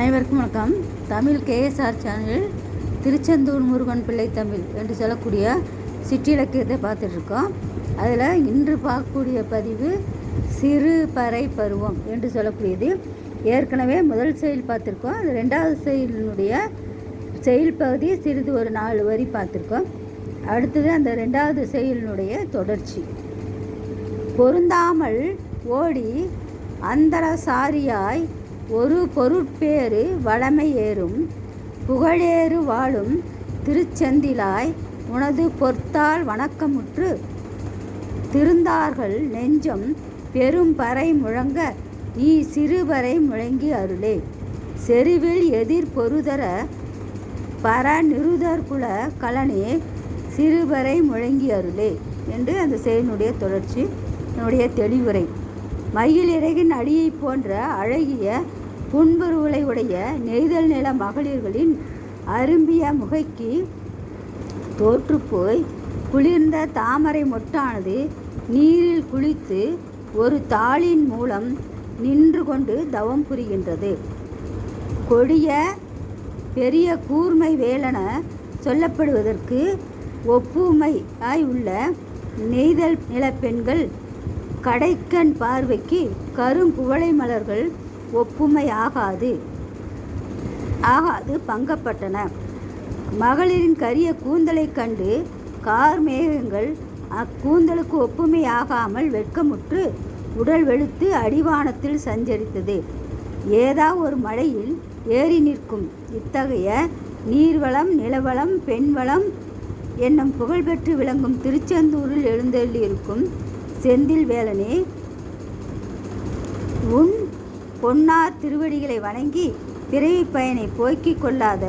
அனைவருக்கும் வணக்கம். தமிழ் கேஎஸ்ஆர் சேனலில் திருச்செந்தூர் முருகன் பிள்ளை தமிழ் என்று சொல்லக்கூடிய சிற்றிலக்கியத்தை பார்த்துட்ருக்கோம். அதில் இன்று பார்க்கக்கூடிய பதிவு சிறு பறை பருவம் என்று சொல்லக்கூடியது. ஏற்கனவே முதல் செயல் பார்த்துருக்கோம். அது ரெண்டாவது செயலினுடைய செயல் பகுதி சிறிது ஒரு நாலு வரி பார்த்துருக்கோம். அடுத்தது அந்த ரெண்டாவது செயலினுடைய தொடர்ச்சி. பொருந்தாமல் ஓடி அந்தரசாரியாய் ஒரு பொருட்பேறு வளமையேறும் ஏறும் புகழேறு வாழும் திருச்செந்திலாய் உனது பொற்தால் வணக்கமுற்று. திருந்தார்கள் நெஞ்சம் பெரும் பறை முழங்க நீ சிறுபறை முழங்கி அருளே. செருவில் எதிர் பொருதர பர நிருதற்குல கலனே சிறுபறை முழங்கி அருளே என்று அந்த செயலினுடைய தொடர்ச்சி என்னுடைய தெளிவுரை. மயில் இறகின் அடியைப் போன்ற அழகிய புன்புருவலை உடைய நெய்தல் நில மகளிர்களின் அரும்பிய முகைக்கு தோற்றுப்போய் குளிர்ந்த தாமரை மொட்டானது நீரில் குளித்து ஒரு தாளின் மூலம் நின்று கொண்டு தவம் புரிகின்றது. கொடிய பெரிய கூர்மை வேலன சொல்லப்படுவதற்கு ஒப்புமை ஆய் உள்ள நெய்தல் நிலப்பெண்கள் கடைக்கண் பார்வைக்கு கருங்குவளை மலர்கள் ஒப்புமையாகாது. ஆகாது பங்கப்பட்டன. மகளிரின் கரிய கூந்தலைக் கண்டு கார் மேகங்கள் அக்கூந்தலுக்கு ஒப்புமையாகாமல் வெட்கமுற்று உடல் வெளுத்து அடிவானத்தில் சஞ்சரித்தது. ஏதா ஒரு மலையில் ஏறி நிற்கும் இத்தகைய நீர்வளம் நிலவளம் பெண்வளம் என்னும் புகழ்பெற்று விளங்கும் திருச்செந்தூரில் எழுந்தள்ளியிருக்கும் செந்தில் வேலனே உன் பொன்னார் திருவடிகளை வணங்கி பிறவி பயனை போக்கிக் கொள்ளாத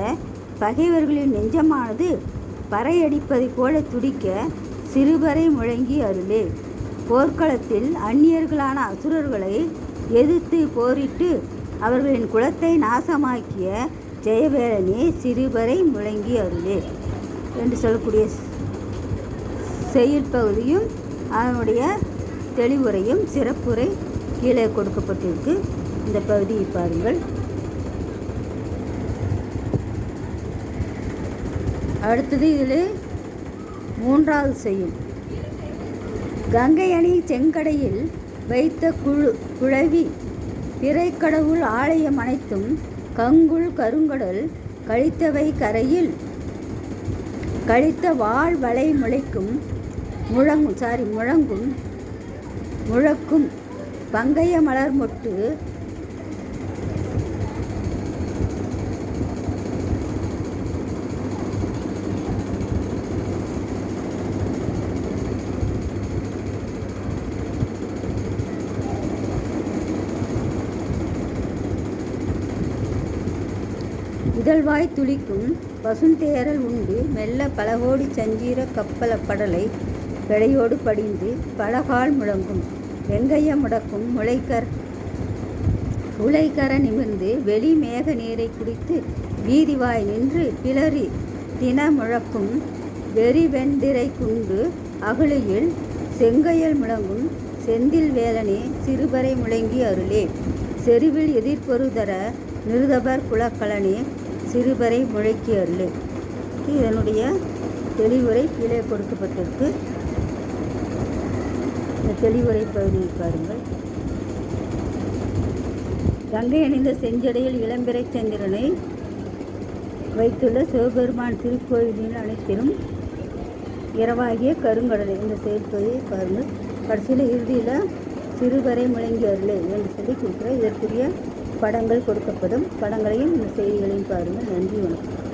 பகைவர்களின் நெஞ்சமானது பறையடிப்பதைப் போல துடிக்க சிறுபறை முழங்கி அருளே. போர்க்களத்தில் அந்நியர்களான அசுரர்களை எதிர்த்து போரிட்டு அவர்களின் குலத்தை நாசமாக்கிய ஜெயவேலனே சிறுபறை முழங்கி அருளே என்று சொல்லக்கூடிய செயல் பகுதியும் அதனுடைய தெளிவுரையும் சிறப்புரை கீழே கொடுக்கப்பட்டிருக்கு. இந்த பகுதியை பாருங்கள். அடுத்தது இதில் மூன்றாவது செய்யும். கங்கை அணி செங்கடையில் வைத்த குழு குழவி பிறைக்கடவுள் ஆலயம் அனைத்தும் கங்குள் கருங்கடல் கழித்தவை கரையில் கழித்த வாழ் வளை முளைக்கும் முழங்கும் சாரி முழங்கும் முழக்கும் பங்கைய மலர் மொட்டு இதழ்வாய் துளிக்கும் பசுந்தேரல் உண்டு. மெல்ல பலகோடி சஞ்சீர கப்பல படலை பெடையோடு படிந்து பலகால் முழங்கும். வெங்கைய முடக்கும் முளைக்கர் உலைக்கர நிமிர்ந்து வெளி மேக நீரை குடித்து வீதிவாய் நின்று பிளறி தின முழக்கும் வெறி வெண்டிரை குண்டு அகழியில் செங்கையல் முழங்கும் செந்தில் வேலனே சிறுபறை முழங்கி அருளே. செருவில் எதிர்பொருதர நிருதபர் குலக்கலனே சிறுபறை முழக்கி அருளே இதனுடைய தெளிவுரை கீழே கொடுக்கப்பட்டிருக்கு. இந்த தெளிவுரை பகுதியை பாருங்கள். கங்கை அணிந்த செஞ்சடையில் இளம்பிறை சந்திரனை வைத்துள்ள சிவபெருமான் திருக்கோயிலின் அனைத்திலும் இரவாகிய கருங்கடலை. இந்த செயற்பகுதியை பாருங்கள். கடைசியில் இறுதியில் சிறுவரை முழங்கி அருளை என்று சொல்லி கொடுக்குற இதற்குரிய படங்கள் கொடுக்கப்படும். படங்களையும் இந்த செய்திகளையும் பாருங்கள். நன்றி வணக்கம்.